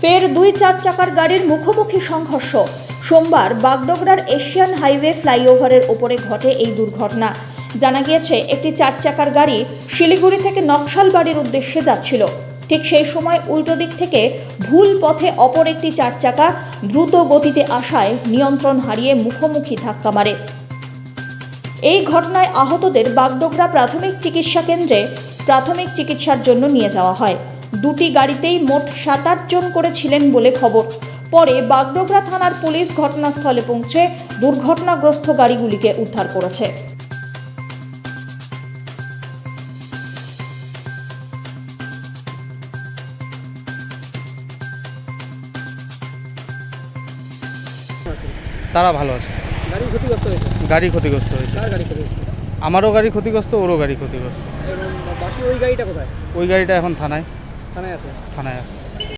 ফের দুই চার চাকার গাড়ির মুখোমুখি সংঘর্ষ। সোমবার বাগডোগরার এশিয়ান হাইওয়ে ফ্লাইওভারের ওপরে ঘটে এই দুর্ঘটনা। জানা গিয়েছে, একটি চার চাকার গাড়ি শিলিগুড়ি থেকে নকশাল বাড়ির উদ্দেশ্যে যাচ্ছিল। ঠিক সেই সময় উল্টো দিক থেকে ভুল পথে অপর একটি চার চাকা দ্রুত গতিতে আসায় নিয়ন্ত্রণ হারিয়ে মুখোমুখি ধাক্কা মারে। এই ঘটনায় আহতদের বাগডোগরা প্রাথমিক চিকিৎসা কেন্দ্রে প্রাথমিক চিকিৎসার জন্য নিয়ে যাওয়া হয়। দুটি গাড়িতেই মোট সাত আট জন করে ছিলেন বলে খবর। পরে বাগডোগরা থানার পুলিশ ঘটনাস্থলে পৌঁছে দুর্ঘটনাগ্রস্ত গাড়িগুলিকে উদ্ধার করেছে। তারা ভালো আছে। গাড়ি ক্ষতিগ্রস্ত হয়েছে? গাড়ি ক্ষতিগ্রস্ত হয়েছে। গাড়ি ক্ষতিগ্রস্ত? আমারও গাড়ি ক্ষতিগ্রস্ত ওরও গাড়ি ক্ষতিগ্রস্ত। বাকি ওই গাড়িটা কোথায়? ওই গাড়িটা এখন থানায়। থানায় আছে। থানায় আছে।